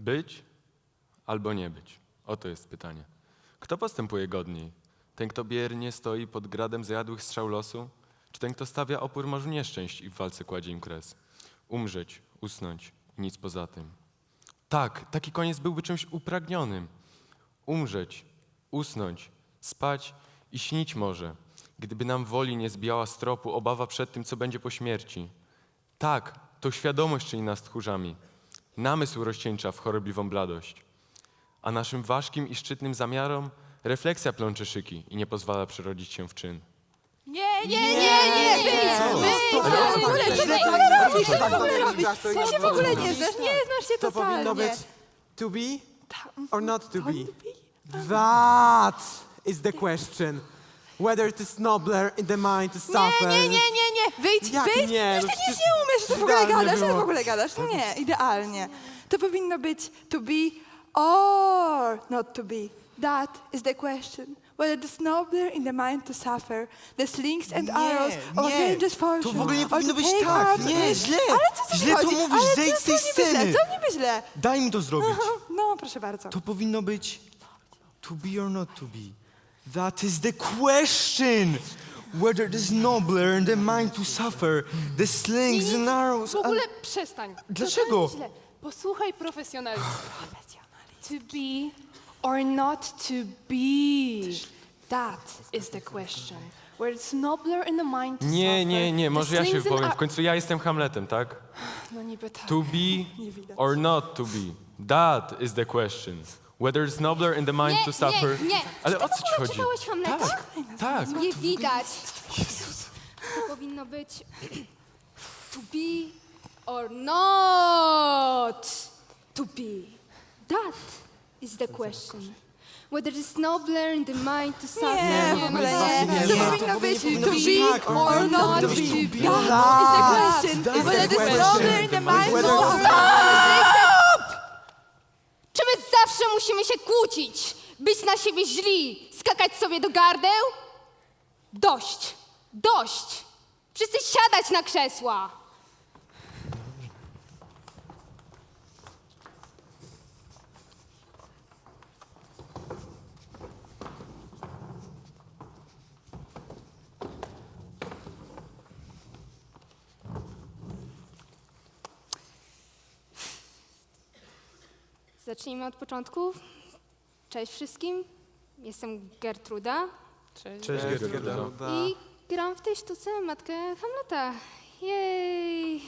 Być albo nie być? Oto jest pytanie. Kto postępuje godniej? Ten, kto biernie stoi pod gradem zjadłych strzał losu? Czy ten, kto stawia opór morzu nieszczęść i w walce kładzie im kres? Umrzeć, usnąć nic poza tym. Tak, taki koniec byłby czymś upragnionym. Umrzeć, usnąć, spać i śnić może, gdyby nam woli nie zbijała z tropu obawa przed tym, co będzie po śmierci. Tak, to świadomość czyni nas tchórzami. Namysł rozcieńcza w chorobliwą bladość. A naszym ważkim i szczytnym zamiarom refleksja plącze szyki i nie pozwala przerodzić się w czyn. Nie, nie, nie, nie, wyjdź, wyjdź, w ogóle, co ty w ogóle robisz, co ty w ogóle robisz? Ty się w ogóle nie znasz, nie znasz się To powinno totalnie. być to be or not to be. That is the question. Whether it is nobler in the mind to Nie, suffer. nie, nie, nie, nie, wyjdź, Jak wyjdź, nie? przecież No ty nic przecież nie umiesz, co ty w ogóle idealnie gadasz, co ty w było. ogóle gadasz, nie, idealnie. To powinno być to be or not to be. That is the question. Whether it is nobler in the mind to suffer, the slings and Nie, arrows of nie. fortune. To w ogóle nie or powinno to być take tak. part Nie, źle. Ale co ci Źle to mówisz, Ale zejdź co- z tej niby źle? sceny. Co niby źle? Daj mi to zrobić. No, proszę bardzo. To powinno być to be or not to be. That is the question. Whether it is nobler in the mind to suffer, the slings and arrows. W ogóle przestań. Dlaczego? Totalnie źle. Posłuchaj profesjonalistów. To be or not to be. That is the question. Where it's nobler in the mind to Nie, suffer, nie, nie, the może ja się slings and wypowiem. W ar- końcu ja jestem Hamletem, tak? No niby tak. To be or not to be? That is the question. Whether it's nobler in the mind Nie, to suffer. nie, nie. Ale Czy o co ci chodzi? czytałeś Hamleta? Tak, tak. Nie widać. To powinno być to be or not to be. That is the question. Whether it's nobler in the mind to suffer. Nie, w ogóle nie. nie, To nie, powinno być to be or not to be. That is the question. Whether it is nobler in the mind to suffer. Musimy się kłócić, być na siebie źli, skakać sobie do gardeł? Dość, dość. Wszyscy siadać na krzesła. Zacznijmy od początku. Cześć wszystkim. Jestem Gertruda Cześć. Cześć, Gertruda. i gram w tej sztuce matkę Hamleta. Jej!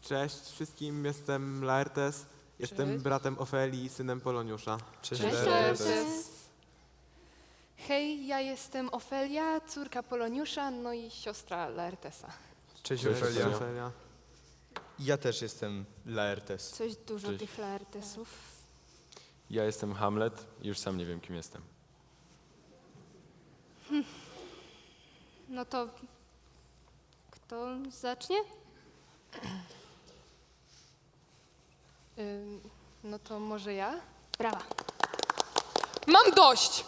Cześć wszystkim, jestem Laertes. Jestem Cześć. bratem Ofeli i synem Poloniusza. Cześć, Cześć, Laertes. Laertes. Hej, ja jestem Ofelia, córka Poloniusza, no i siostra Laertesa. Cześć, Cześć, Ofelia. Ofelia. Ja też jestem Laertes. Coś dużo Cześć. tych Laertesów. Ja jestem Hamlet i już sam nie wiem, kim jestem. No to kto zacznie? Ym, no to może ja? Brawa. Mam dość!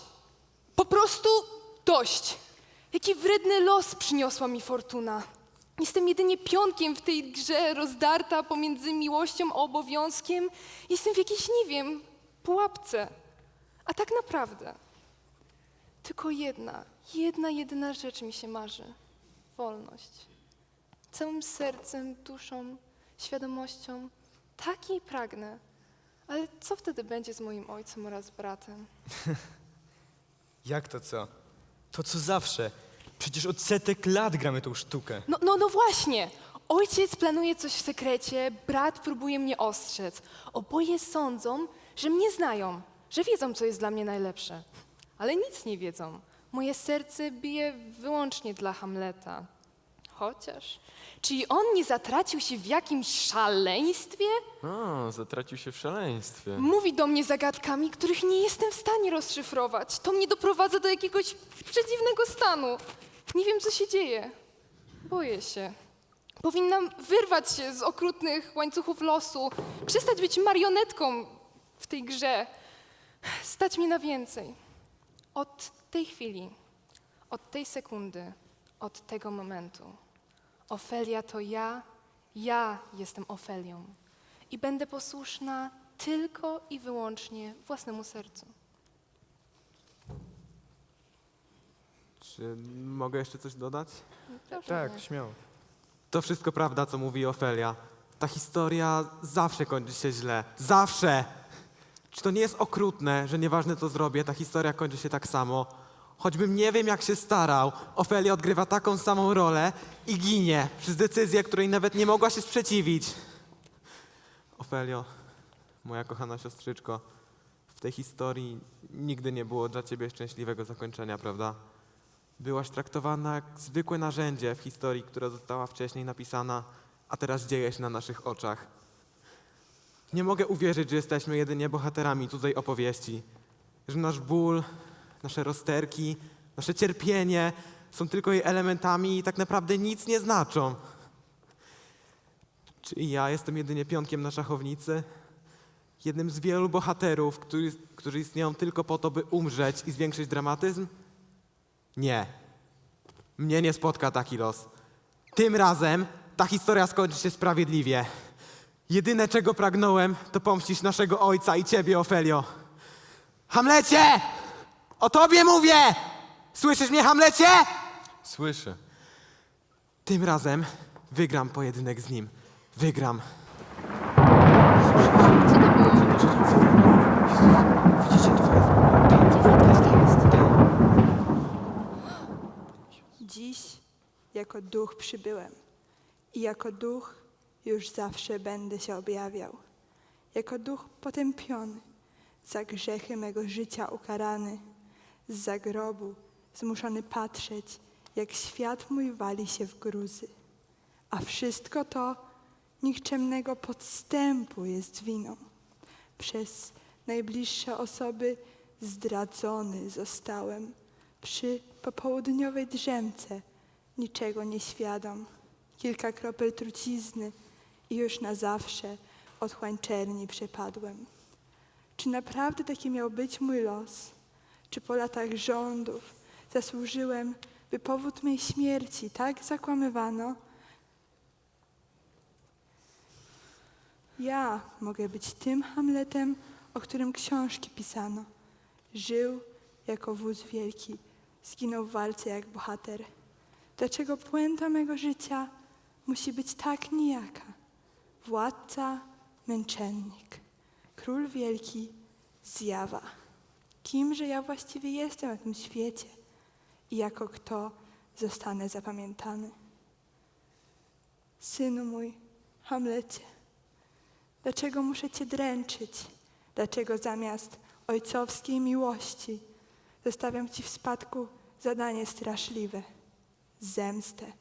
Po prostu dość! Jaki wredny los przyniosła mi fortuna. Jestem jedynie pionkiem w tej grze rozdarta pomiędzy miłością a obowiązkiem. Jestem w jakiejś, nie wiem, pułapce. A tak naprawdę tylko jedna, jedna, jedyna rzecz mi się marzy. Wolność. Całym sercem, duszą, świadomością. Tak jej pragnę. Ale co wtedy będzie z moim ojcem oraz bratem? Jak to co? To co zawsze. Przecież od setek lat gramy tą sztukę. No, no, no właśnie. Ojciec planuje coś w sekrecie, brat próbuje mnie ostrzec. Oboje sądzą, że mnie znają, że wiedzą, co jest dla mnie najlepsze. Ale nic nie wiedzą. Moje serce bije wyłącznie dla Hamleta. Chociaż, czyli on nie zatracił się w jakimś szaleństwie? O, zatracił się w szaleństwie. Mówi do mnie zagadkami, których nie jestem w stanie rozszyfrować. To mnie doprowadza do jakiegoś przedziwnego stanu. Nie wiem, co się dzieje. Boję się. Powinnam wyrwać się z okrutnych łańcuchów losu, przestać być marionetką w tej grze, stać mi na więcej. Od tej chwili, od tej sekundy, od tego momentu. Ofelia to ja, ja jestem Ofelią. i będę posłuszna tylko i wyłącznie własnemu sercu. Czy mogę jeszcze coś dodać? Proszę. Tak, śmiało. To wszystko prawda, co mówi Ofelia. Ta historia zawsze kończy się źle. Zawsze! Czy to nie jest okrutne, że nieważne co zrobię, ta historia kończy się tak samo? Choćbym nie wiem jak się starał, Ofelia odgrywa taką samą rolę i ginie przez decyzję, której nawet nie mogła się sprzeciwić. Ofelio, moja kochana siostrzyczko, w tej historii nigdy nie było dla ciebie szczęśliwego zakończenia, prawda? Byłaś traktowana jak zwykłe narzędzie w historii, która została wcześniej napisana, a teraz dzieje się na naszych oczach. Nie mogę uwierzyć, że jesteśmy jedynie bohaterami cudzej opowieści. Że nasz ból, nasze rozterki, nasze cierpienie są tylko jej elementami i tak naprawdę nic nie znaczą. Czy ja jestem jedynie pionkiem na szachownicy? Jednym z wielu bohaterów, którzy, którzy istnieją tylko po to, by umrzeć i zwiększyć dramatyzm? Nie. Mnie nie spotka taki los. Tym razem ta historia skończy się sprawiedliwie. Jedyne, czego pragnąłem, to pomścić naszego ojca i ciebie, Ofelio. Hamlecie! O tobie mówię! Słyszysz mnie, Hamlecie? Słyszę. Tym razem wygram pojedynek z nim. Wygram. Co to było? Dziś jako duch przybyłem i jako duch już zawsze będę się objawiał. Jako duch potępiony, za grzechy mego życia ukarany, z zagrobu zmuszony patrzeć, jak świat mój wali się w gruzy. A wszystko to nikczemnego podstępu jest winą. Przez najbliższe osoby zdradzony zostałem. Przy popołudniowej drzemce niczego nie świadom. Kilka kropel trucizny i już na zawsze otchłań czerni przepadłem. Czy naprawdę taki miał być mój los? Czy po latach rządów zasłużyłem, by powód mej śmierci tak zakłamywano? Ja mogę być tym Hamletem, o którym książki pisano. Żył jako wódz wielki, zginął w walce jak bohater. Dlaczego puenta mego życia musi być tak nijaka? Władca, męczennik, król wielki, zjawa. Kimże ja właściwie jestem na tym świecie i jako kto zostanę zapamiętany? Synu mój, Hamlecie, dlaczego muszę Cię dręczyć? Dlaczego zamiast ojcowskiej miłości zostawiam Ci w spadku zadanie straszliwe, zemstę,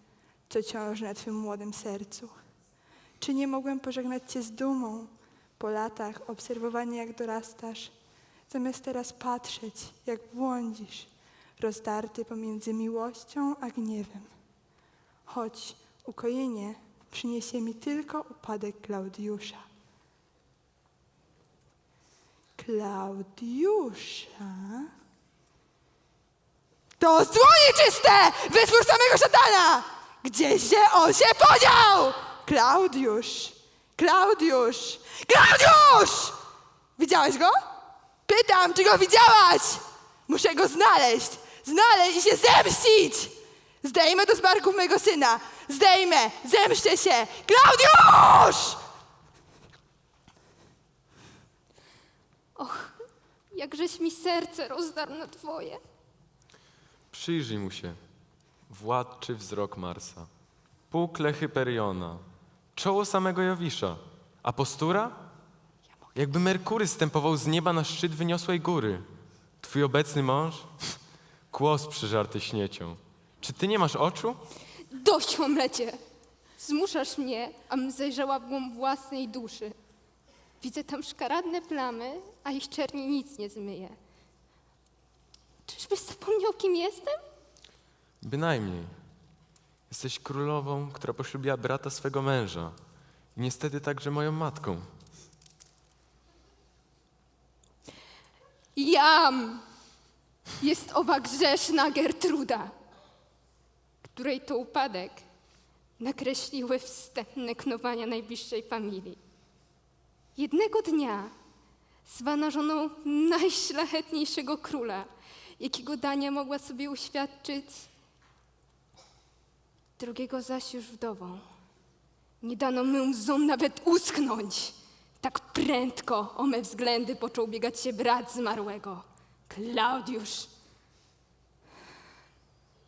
co ciąży na Twym młodym sercu? Czy nie mogłem pożegnać Cię z dumą po latach obserwowania, jak dorastasz, zamiast teraz patrzeć, jak błądzisz, rozdarty pomiędzy miłością a gniewem? Choć ukojenie przyniesie mi tylko upadek Klaudiusza. Klaudiusza? To słonie czyste! Wytwór samego szatana! Gdzie się on się podział? Klaudiusz! Klaudiusz! Klaudiusz! Widziałeś go? Pytam, czy go widziałaś? Muszę go znaleźć! Znaleźć i się zemścić! Zdejmę do zbarków mego syna! Zdejmę! Zemszczę się! Klaudiusz! Och, jakżeś mi serce rozdarł na twoje. Przyjrzyj mu się. Władczy wzrok Marsa. Półkle Hyperiona. Czoło samego Jowisza. A postura? Jakby Merkury stępował z nieba na szczyt wyniosłej góry. Twój obecny mąż? Kłos przyżarty śniecią. Czy ty nie masz oczu? Dość, Hamlecie! Zmuszasz mnie, abym zajrzała w głąb własnej duszy. Widzę tam szkaradne plamy, a ich czerni nic nie zmyje. Czyżbyś zapomniał, kim jestem? Bynajmniej. Jesteś królową, która poślubiła brata swego męża. I niestety także moją matką. Jam! Jest owa grzeszna Gertruda, której to upadek nakreśliły wstępne knowania najbliższej familii. Jednego dnia zwana żoną najszlachetniejszego króla, jakiego Dania mogła sobie uświadczyć, drugiego zaś już wdową. Nie dano mym łzom nawet uschnąć. Tak prędko o me względy począł biegać się brat zmarłego, Klaudiusz.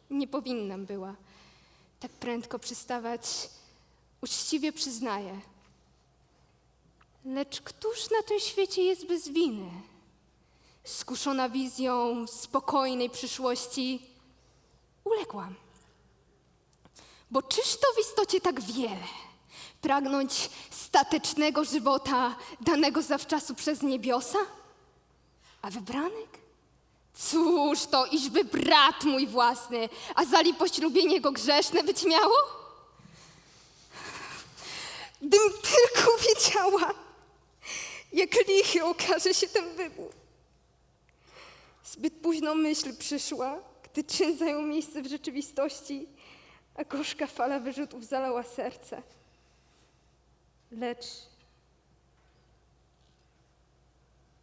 Nie powinnam była tak prędko przystawać, uczciwie przyznaję. Lecz któż na tym świecie jest bez winy? Skuszona wizją spokojnej przyszłości, uległam. Bo czyż to w istocie tak wiele? Pragnąć statecznego żywota danego zawczasu przez niebiosa? A wybranek? Cóż to, iżby brat mój własny, a zali poślubienie go grzeszne być miało? Gdym tylko wiedziała, jak lichy okaże się ten wybór. Zbyt późno myśl przyszła, gdy czyn zajął miejsce w rzeczywistości, a gorzka fala wyrzutów zalała serce. Lecz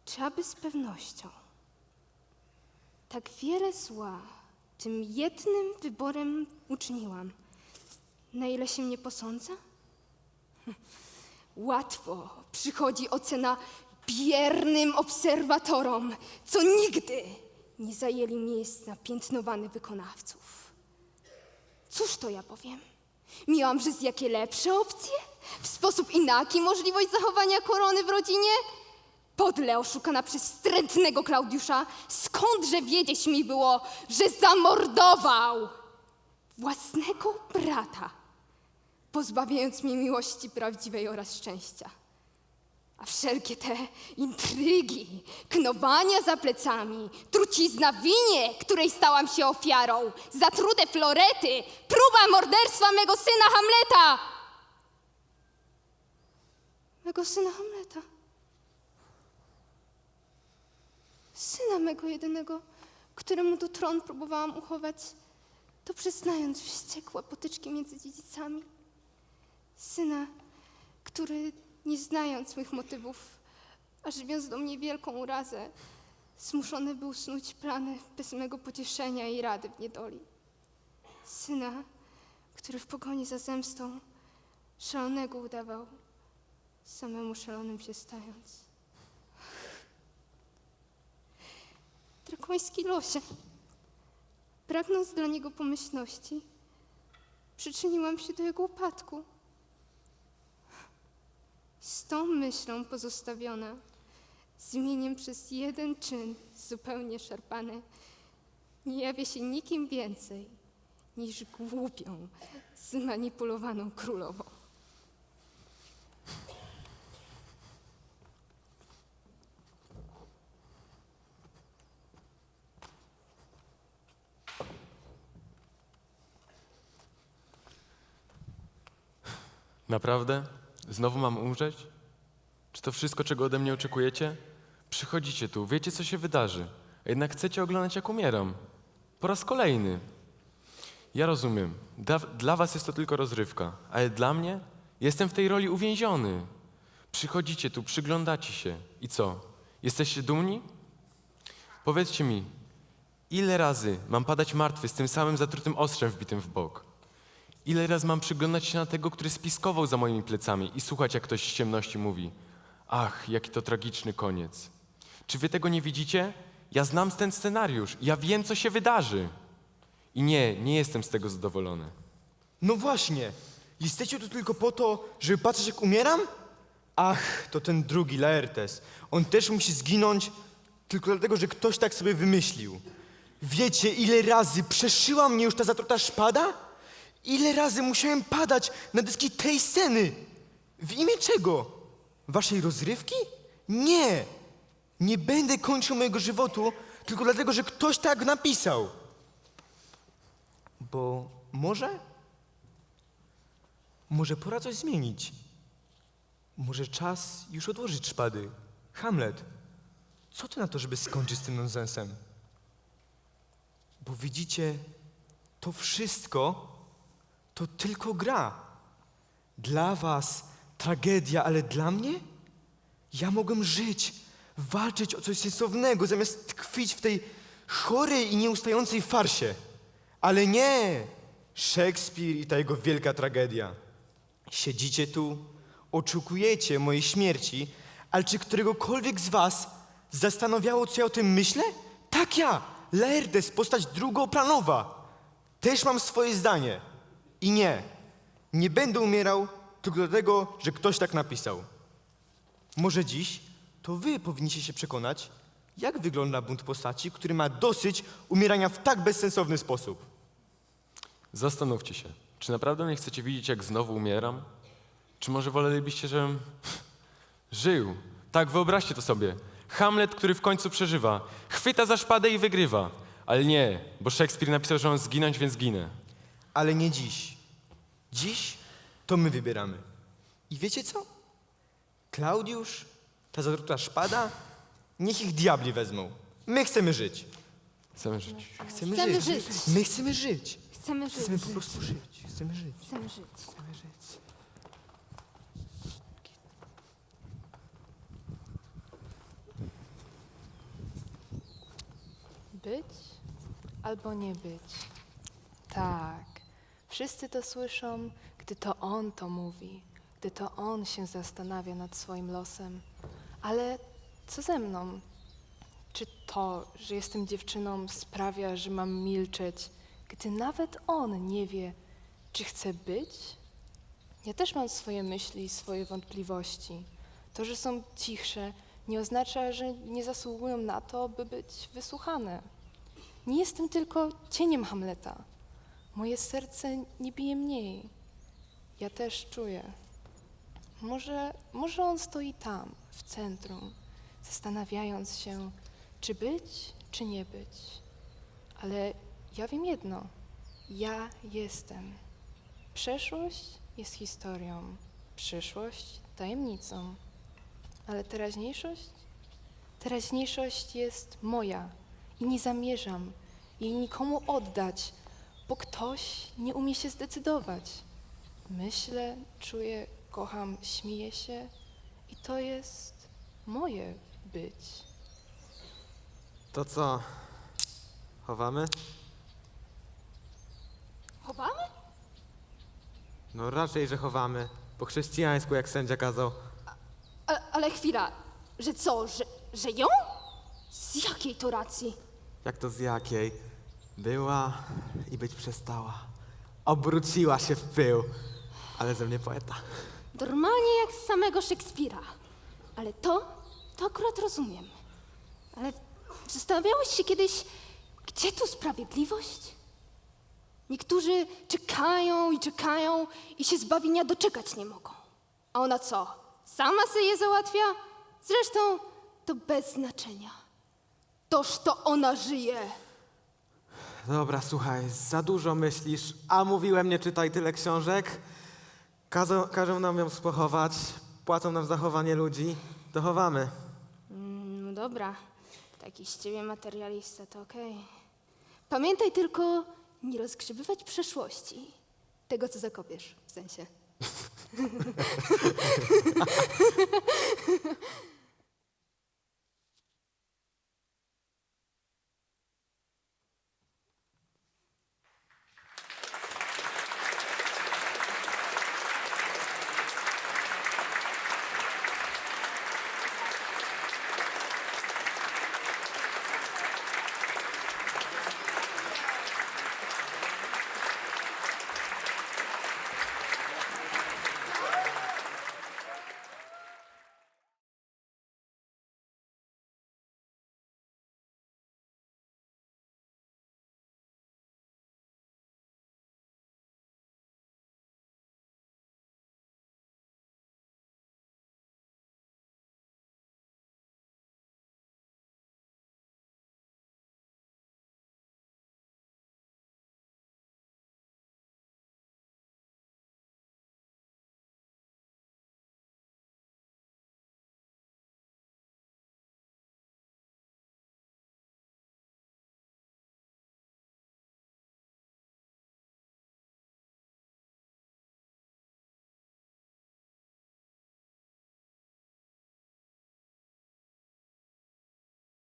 czy aby z pewnością tak wiele zła tym jednym wyborem uczyniłam, na ile się mnie posądza? Łatwo przychodzi ocena biernym obserwatorom, co nigdy nie zajęli miejsc napiętnowanych wykonawców. Cóż to ja powiem? Miałam przez jakie lepsze opcje? W sposób inaki możliwość zachowania korony w rodzinie? Podle oszukana przez wstrętnego Klaudiusza, skądże wiedzieć mi było, że zamordował własnego brata, pozbawiając mnie miłości prawdziwej oraz szczęścia. A wszelkie te intrygi, knowania za plecami, trucizna winie, której stałam się ofiarą, zatrute florety, próba morderstwa mego syna Hamleta. Mego syna Hamleta. Syna mego jedynego, któremu tu tron próbowałam uchować, to przyznając wściekłe potyczki między dziedzicami. Syna, który nie znając mych motywów, a żywiąc do mnie wielką urazę, zmuszony był snuć plany bez mego pocieszenia i rady w niedoli. Syna, który w pogoni za zemstą szalonego udawał, samemu szalonym się stając. Drakoński losie, pragnąc dla niego pomyślności, przyczyniłam się do jego upadku. Z tą myślą pozostawiona, zmieniem przez jeden czyn zupełnie szarpany, nie jawię się nikim więcej niż głupią, zmanipulowaną królową. Naprawdę? Znowu mam umrzeć? Czy to wszystko, czego ode mnie oczekujecie? Przychodzicie tu, wiecie, co się wydarzy, a jednak chcecie oglądać, jak umieram. Po raz kolejny. Ja rozumiem, dla, dla was jest to tylko rozrywka, ale dla mnie jestem w tej roli uwięziony. Przychodzicie tu, przyglądacie się i co? Jesteście dumni? Powiedzcie mi, ile razy mam padać martwy z tym samym zatrutym ostrzem wbitym w bok? Ile razy mam przyglądać się na tego, który spiskował za moimi plecami i słuchać, jak ktoś z ciemności mówi: Ach, jaki to tragiczny koniec. Czy wy tego nie widzicie? Ja znam ten scenariusz, ja wiem, co się wydarzy. I nie, nie jestem z tego zadowolony. No właśnie, jesteście tu tylko po to, żeby patrzeć jak umieram? Ach, to ten drugi Laertes. On też musi zginąć tylko dlatego, że ktoś tak sobie wymyślił. Wiecie, ile razy przeszyła mnie już ta zatruta szpada? Ile razy musiałem padać na deski tej sceny? W imię czego? Waszej rozrywki? Nie! Nie będę kończył mojego żywotu tylko dlatego, że ktoś tak napisał. Bo może? Może pora coś zmienić? Może czas już odłożyć szpady? Hamlet, co ty na to, żeby skończyć z tym nonsensem? Bo widzicie, to wszystko to tylko gra. Dla was tragedia, ale dla mnie? Ja mogłem żyć, walczyć o coś sensownego, zamiast tkwić w tej chorej i nieustającej farsie. Ale nie! Szekspir i ta jego wielka tragedia. Siedzicie tu, oczekujecie mojej śmierci, ale czy któregokolwiek z was zastanawiało, co ja o tym myślę? Tak ja, Laertes, postać drugoplanowa. Też mam swoje zdanie. I nie, nie będę umierał tylko dlatego, że ktoś tak napisał. Może dziś to wy powinniście się przekonać, jak wygląda bunt postaci, który ma dosyć umierania w tak bezsensowny sposób. Zastanówcie się, czy naprawdę nie chcecie widzieć, jak znowu umieram? Czy może wolelibyście, żebym żył? Tak, wyobraźcie to sobie. Hamlet, który w końcu przeżywa, chwyta za szpadę i wygrywa. Ale nie, bo Szekspir napisał, że mam zginąć, więc ginę. Ale nie dziś. Dziś to my wybieramy. I wiecie co? Klaudiusz, ta zatruta szpada, niech ich diabli wezmą. My chcemy żyć. Chcemy żyć. Chcemy, Chcemy żyć. żyć. My chcemy żyć. Chcemy żyć. Chcemy po prostu żyć. Chcemy żyć. Chcemy żyć. Chcemy żyć. Być albo nie być. Tak. Wszyscy to słyszą, gdy to on to mówi, gdy to on się zastanawia nad swoim losem. Ale co ze mną? Czy to, że jestem dziewczyną, sprawia, że mam milczeć, gdy nawet on nie wie, czy chce być? Ja też mam swoje myśli i swoje wątpliwości. To, że są cichsze, nie oznacza, że nie zasługują na to, by być wysłuchane. Nie jestem tylko cieniem Hamleta. Moje serce nie bije mniej. Ja też czuję. Może, może on stoi tam, w centrum, zastanawiając się, czy być, czy nie być. Ale ja wiem jedno. Ja jestem. Przeszłość jest historią, przyszłość tajemnicą. Ale teraźniejszość? Teraźniejszość jest moja i nie zamierzam jej nikomu oddać, bo ktoś nie umie się zdecydować. Myślę, czuję, kocham, śmieję się i to jest moje być. To co? Chowamy? Chowamy? No raczej, że chowamy. Po chrześcijańsku, jak sędzia kazał. A, ale chwila, że co, że, że ją? Z jakiej to racji? Jak to z jakiej? Była i być przestała. Obróciła się w pył. Ale ze mnie poeta. Normalnie jak z samego Szekspira. Ale to, to akurat rozumiem. Ale zastanawiałeś się kiedyś, gdzie tu sprawiedliwość? Niektórzy czekają i czekają i się zbawienia doczekać nie mogą. A ona co? Sama sobie je załatwia? Zresztą to bez znaczenia. Toż to ona żyje. Dobra, słuchaj, za dużo myślisz, a mówiłem, nie czytaj tyle książek. Kazą, każą nam ją spochować, płacą nam za chowanie ludzi. Dochowamy. No dobra, taki z ciebie materialista, to okej. Pamiętaj tylko nie rozgrzebywać przeszłości. Tego, co zakopiesz, w sensie.